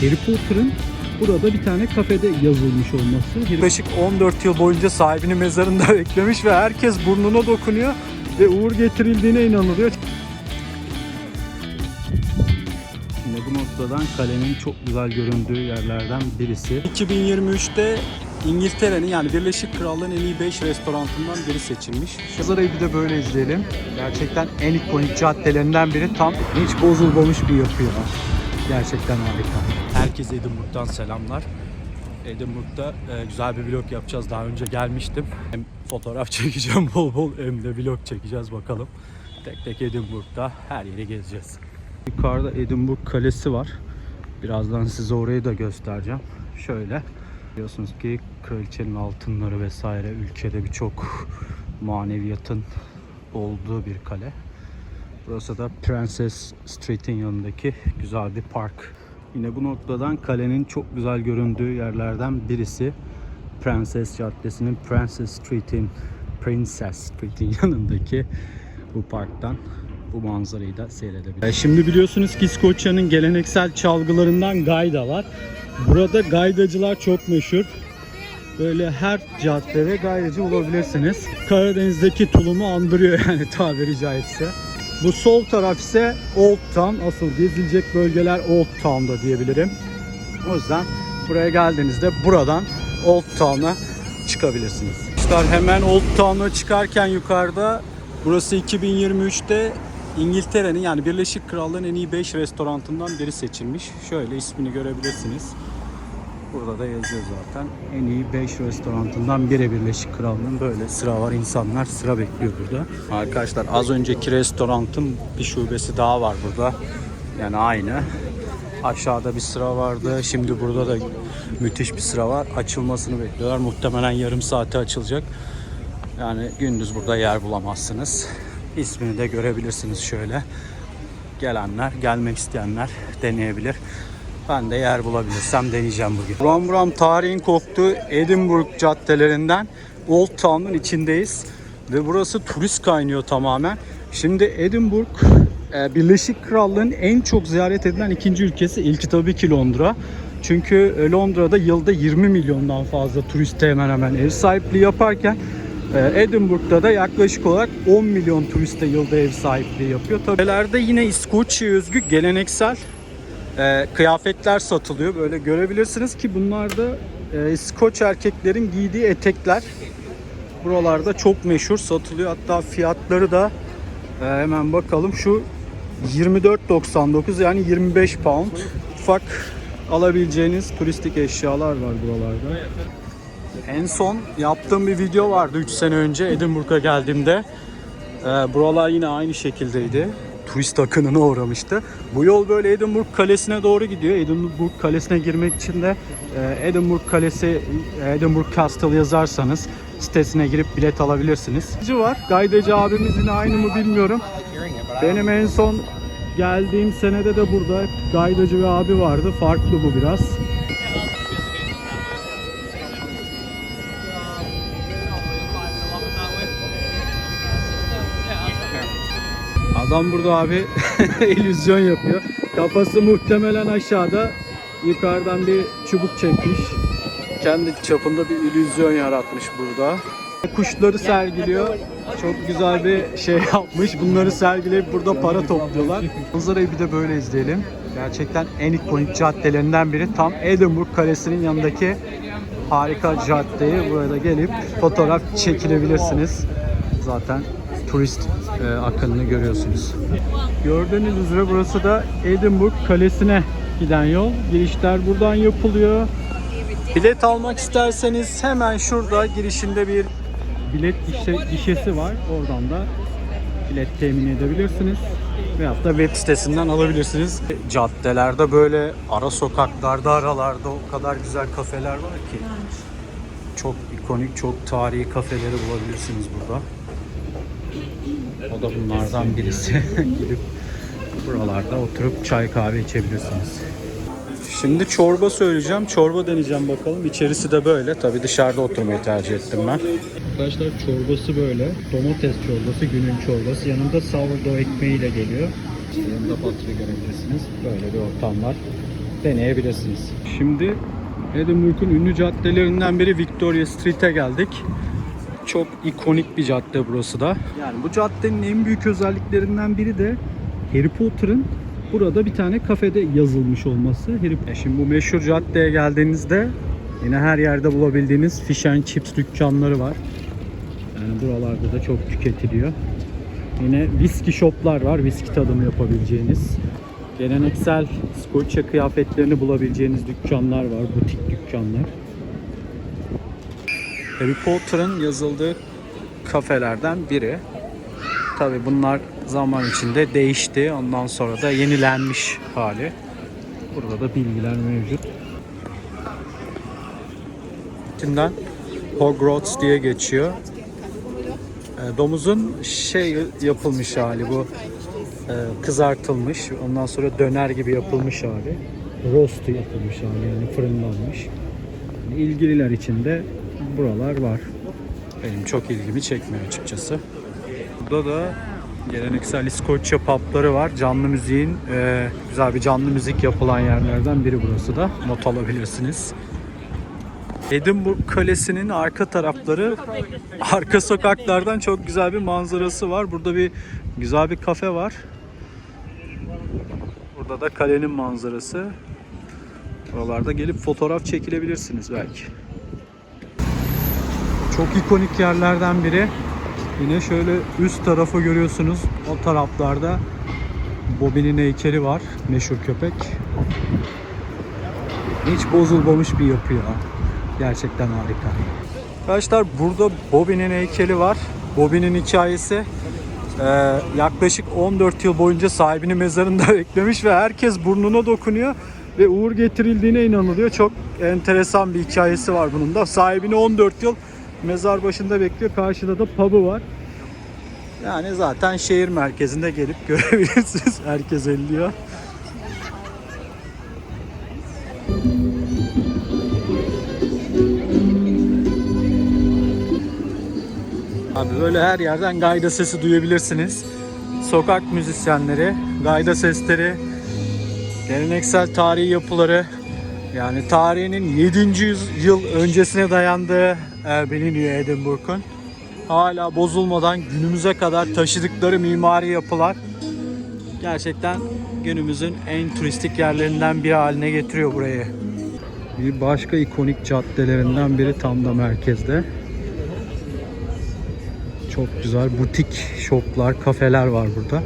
Harry Potter'ın burada bir tane kafede yazılmış olması. Yaklaşık 14 yıl boyunca sahibini mezarında beklemiş ve herkes burnuna dokunuyor ve uğur getirildiğine inanılıyor. Şimdi bu noktadan kalenin çok güzel göründüğü yerlerden birisi. 2023'te İngiltere'nin yani Birleşik Krallığın en iyi 5 restoranından biri seçilmiş. Manzarayı bir de böyle izleyelim. Gerçekten en ikonik caddelerinden biri tam hiç bozulmamış bir yapı ya. Gerçekten harika. Herkese Edinburgh'dan selamlar. Edinburgh'da e, güzel bir vlog yapacağız. Daha önce gelmiştim. Hem fotoğraf çekeceğim bol bol hem de vlog çekeceğiz bakalım. Tek tek Edinburgh'da her yeri gezeceğiz. Yukarıda Edinburgh Kalesi var. Birazdan size orayı da göstereceğim. Şöyle. Biliyorsunuz ki kraliçenin altınları vesaire ülkede birçok maneviyatın olduğu bir kale. Burası da Princess Street'in yanındaki güzel bir park. Yine bu noktadan kalenin çok güzel göründüğü yerlerden birisi Princess Caddesi'nin Princess Street'in Princess Street'in yanındaki bu parktan bu manzarayı da seyredebiliriz. E, Şimdi biliyorsunuz ki İskoçya'nın geleneksel çalgılarından gayda var. Burada gaydacılar çok meşhur. Böyle her caddede gaydacı bulabilirsiniz. Karadeniz'deki tulumu andırıyor yani tabiri caizse. Bu sol taraf ise Old Town. Asıl gezilecek bölgeler Old Town'da diyebilirim. O yüzden buraya geldiğinizde buradan Old Town'a çıkabilirsiniz. Arkadaşlar hemen Old Town'a çıkarken yukarıda burası 2023'te İngiltere'nin yani Birleşik Krallığın en iyi 5 restoranından biri seçilmiş. Şöyle ismini görebilirsiniz. Burada da yazıyor zaten. En iyi 5 restoranından biri Birleşik Krallığı'nın böyle sıra var. insanlar sıra bekliyor burada. Arkadaşlar az önceki restoranın bir şubesi daha var burada. Yani aynı. Aşağıda bir sıra vardı. Şimdi burada da müthiş bir sıra var. Açılmasını bekliyorlar. Muhtemelen yarım saate açılacak. Yani gündüz burada yer bulamazsınız. İsmini de görebilirsiniz şöyle. Gelenler, gelmek isteyenler deneyebilir. Ben de yer bulabilirsem deneyeceğim bugün. Buram buram tarihin koktuğu Edinburgh caddelerinden Old Town'un içindeyiz. Ve burası turist kaynıyor tamamen. Şimdi Edinburgh e, Birleşik Krallığın en çok ziyaret edilen ikinci ülkesi. İlki tabii ki Londra. Çünkü e, Londra'da yılda 20 milyondan fazla turiste hemen hemen ev sahipliği yaparken e, Edinburgh'da da yaklaşık olarak 10 milyon turiste yılda ev sahipliği yapıyor. Tabii yine İskoçya özgü geleneksel e, kıyafetler satılıyor. Böyle görebilirsiniz ki bunlar da e, İskoç erkeklerin giydiği etekler. Buralarda çok meşhur satılıyor. Hatta fiyatları da e, hemen bakalım. Şu 24.99 yani 25 pound. Ufak alabileceğiniz turistik eşyalar var buralarda. En son yaptığım bir video vardı 3 sene önce Edinburgh'a geldiğimde. Ee, buralar yine aynı şekildeydi. Turist akınına uğramıştı. Bu yol böyle Edinburgh Kalesi'ne doğru gidiyor. Edinburgh Kalesi'ne girmek için de e, Edinburgh Kalesi, Edinburgh Castle yazarsanız sitesine girip bilet alabilirsiniz. Var. Gaydacı abimiz yine aynı mı bilmiyorum. Benim en son geldiğim senede de burada hep gaydacı ve abi vardı. Farklı bu biraz. Adam burada abi illüzyon yapıyor. Kafası muhtemelen aşağıda. Yukarıdan bir çubuk çekmiş. Kendi çapında bir illüzyon yaratmış burada. Kuşları sergiliyor. Çok güzel bir şey yapmış. Bunları sergileyip burada para topluyorlar. Manzarayı bir de böyle izleyelim. Gerçekten en ikonik caddelerinden biri. Tam Edinburgh Kalesi'nin yanındaki harika caddeyi burada gelip fotoğraf çekilebilirsiniz. Zaten turist e, akınını görüyorsunuz. Gördüğünüz üzere burası da Edinburgh Kalesi'ne giden yol. Girişler buradan yapılıyor. Bilet almak isterseniz hemen şurada girişinde bir bilet gişe, gişesi var. Oradan da bilet temin edebilirsiniz. Veyahut da web sitesinden alabilirsiniz. Caddelerde böyle ara sokaklarda aralarda o kadar güzel kafeler var ki. Çok ikonik, çok tarihi kafeleri bulabilirsiniz burada. O da bunlardan birisi. Gidip buralarda oturup çay kahve içebilirsiniz. Şimdi çorba söyleyeceğim. Çorba deneyeceğim bakalım. İçerisi de böyle. Tabii dışarıda oturmayı tercih ettim ben. Arkadaşlar çorbası böyle. Domates çorbası, günün çorbası. Yanında sourdough ekmeğiyle geliyor. Yanında patlı görebilirsiniz. Böyle bir ortam var. deneyebilirsiniz. Şimdi Edinburgh'un ünlü caddelerinden biri Victoria Street'e geldik. Çok ikonik bir cadde burası da. Yani bu caddenin en büyük özelliklerinden biri de Harry Potter'ın burada bir tane kafede yazılmış olması. Harry E Şimdi bu meşhur caddeye geldiğinizde yine her yerde bulabildiğiniz fish and chips dükkanları var. Yani buralarda da çok tüketiliyor. Yine viski shoplar var. Viski tadımı yapabileceğiniz. Geleneksel Skoçya kıyafetlerini bulabileceğiniz dükkanlar var. Butik dükkanlar. Harry Potter'ın yazıldığı kafelerden biri. Tabi bunlar zaman içinde değişti. Ondan sonra da yenilenmiş hali. Burada da bilgiler mevcut. İçinden Hogwarts diye geçiyor. E, Domuzun şey yapılmış hali bu e, kızartılmış ondan sonra döner gibi yapılmış hali roast yapılmış hali yani fırınlanmış Yani ilgililer için de buralar var benim çok ilgimi çekmiyor açıkçası burada da geleneksel İskoçya pubları var canlı müziğin e, güzel bir canlı müzik yapılan yerlerden biri burası da not alabilirsiniz Edinburgh Kalesi'nin arka tarafları arka sokaklardan çok güzel bir manzarası var. Burada bir güzel bir kafe var. Burada da kalenin manzarası. Buralarda gelip fotoğraf çekilebilirsiniz belki. Çok ikonik yerlerden biri. Yine şöyle üst tarafı görüyorsunuz. O taraflarda Bobby'nin heykeli var. Meşhur köpek. Hiç bozulmamış bir yapı ya. Gerçekten harika. Arkadaşlar burada Bobby'nin heykeli var. Bobby'nin hikayesi e, yaklaşık 14 yıl boyunca sahibini mezarında beklemiş ve herkes burnuna dokunuyor ve uğur getirildiğine inanılıyor. Çok enteresan bir hikayesi var bunun da. Sahibini 14 yıl mezar başında bekliyor. Karşıda da pub'ı var. Yani zaten şehir merkezinde gelip görebilirsiniz. Herkes elliyor. Abi böyle her yerden gayda sesi duyabilirsiniz. Sokak müzisyenleri, gayda sesleri, geleneksel tarihi yapıları, yani tarihinin 700 yıl öncesine dayandığı biliniyor Edinburgh'un. Hala bozulmadan günümüze kadar taşıdıkları mimari yapılar gerçekten günümüzün en turistik yerlerinden biri haline getiriyor burayı. Bir başka ikonik caddelerinden biri tam da merkezde. Çok güzel butik shoplar, kafeler var burada.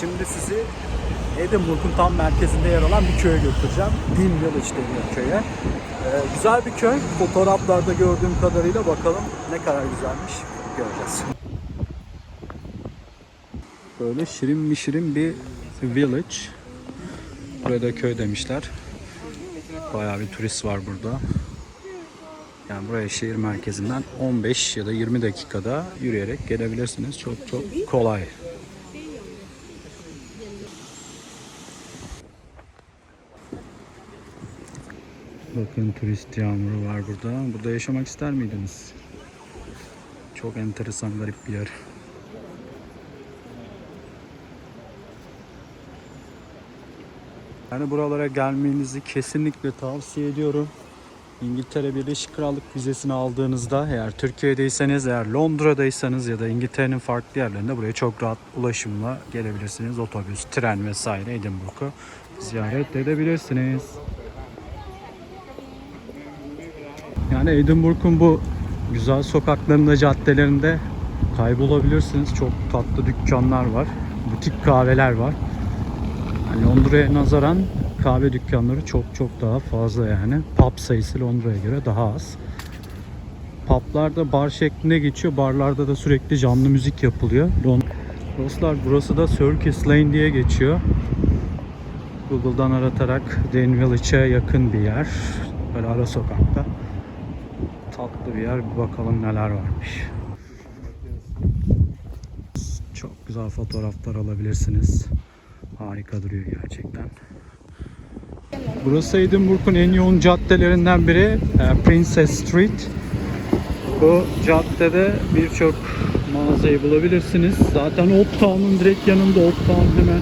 Şimdi sizi Edinburgh'un tam merkezinde yer alan bir köye götüreceğim. Dean Village deniyor köye. Ee, güzel bir köy. Fotoğraflarda gördüğüm kadarıyla bakalım ne kadar güzelmiş göreceğiz. Böyle şirin mi şirin bir village. Burada köy demişler. Bayağı bir turist var burada. Yani buraya şehir merkezinden 15 ya da 20 dakikada yürüyerek gelebilirsiniz. Çok çok kolay. Bakın turist yağmuru var burada. Burada yaşamak ister miydiniz? Çok enteresan garip bir yer. Yani buralara gelmenizi kesinlikle tavsiye ediyorum. İngiltere Birleşik Krallık vizesini aldığınızda eğer Türkiye'deyseniz, eğer Londra'daysanız ya da İngiltere'nin farklı yerlerinde buraya çok rahat ulaşımla gelebilirsiniz. Otobüs, tren vesaire Edinburgh'u ziyaret edebilirsiniz. Yani Edinburgh'un bu güzel sokaklarında, caddelerinde kaybolabilirsiniz. Çok tatlı dükkanlar var. Butik kahveler var. Yani Londra'ya nazaran kahve dükkanları çok çok daha fazla yani. Pub sayısı Londra'ya göre daha az. Publarda bar şeklinde geçiyor. Barlarda da sürekli canlı müzik yapılıyor. Lon- Dostlar burası da Circus Lane diye geçiyor. Google'dan aratarak Dean Village'e yakın bir yer. Böyle ara sokakta. Tatlı bir yer. Bir bakalım neler varmış. Çok güzel fotoğraflar alabilirsiniz. Harika duruyor gerçekten. Burası Edinburgh'un en yoğun caddelerinden biri e, Princess Street. Bu caddede birçok mağazayı bulabilirsiniz. Zaten Old Town'un direkt yanında Old Town hemen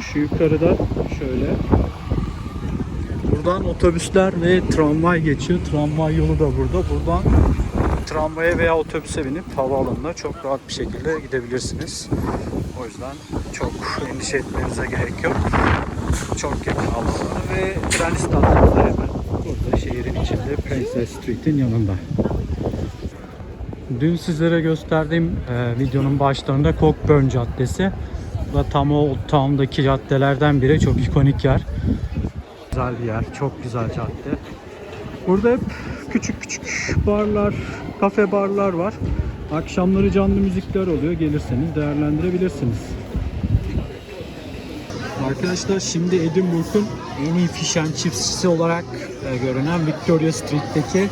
şu yukarıda şöyle. Buradan otobüsler ve tramvay geçiyor. Tramvay yolu da burada. Buradan tramvaya veya otobüse binip havaalanına çok rahat bir şekilde gidebilirsiniz. O yüzden çok endişe etmenize gerek yok. Çok yakın havaalanı ve tren istasyonu da hemen burada şehrin içinde Princess Street'in yanında. Dün sizlere gösterdiğim e, videonun başlarında Cockburn Caddesi. Bu da tam o Old Town'daki caddelerden biri. Çok ikonik yer. Güzel bir yer. Çok güzel cadde. Burada hep küçük küçük barlar, kafe barlar var. Akşamları canlı müzikler oluyor. Gelirseniz değerlendirebilirsiniz. Arkadaşlar şimdi Edinburgh'un en iyi fish and chips'çisi olarak e, görünen Victoria Street'teki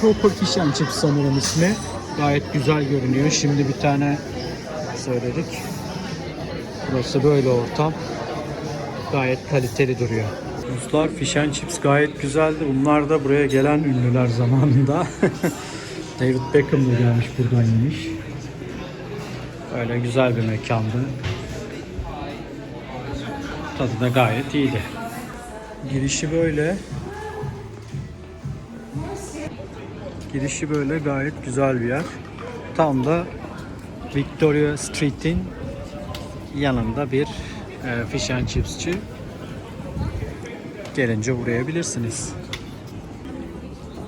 Proper Fish and Chips sanırım ismi. Gayet güzel görünüyor. Şimdi bir tane söyledik. Burası böyle ortam. Gayet kaliteli duruyor. Dostlar Fish and Chips gayet güzeldi. Bunlar da buraya gelen ünlüler zamanında. David Beckham da gelmiş buradan yemiş. Öyle güzel bir mekandı. Tadı da gayet iyiydi. Girişi böyle. Girişi böyle gayet güzel bir yer. Tam da Victoria Street'in yanında bir e, fish and chipsçi. Gelince uğrayabilirsiniz.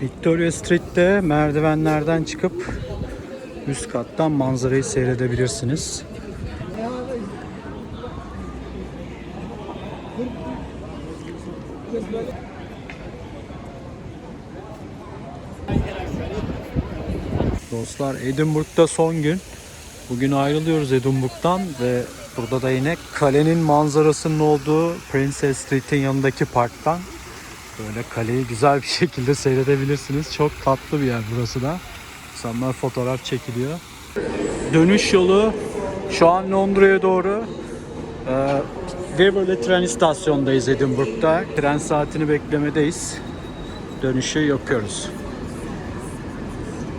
Victoria Street'te merdivenlerden çıkıp üst kattan manzarayı seyredebilirsiniz. Dostlar Edinburgh'da son gün. Bugün ayrılıyoruz Edinburgh'dan ve burada da yine kalenin manzarasının olduğu Princess Street'in yanındaki parktan böyle kaleyi güzel bir şekilde seyredebilirsiniz. Çok tatlı bir yer burası da. İnsanlar fotoğraf çekiliyor. Dönüş yolu şu an Londra'ya doğru. Ee, Waverley tren istasyondayız Edinburgh'da. Tren saatini beklemedeyiz. Dönüşü yapıyoruz.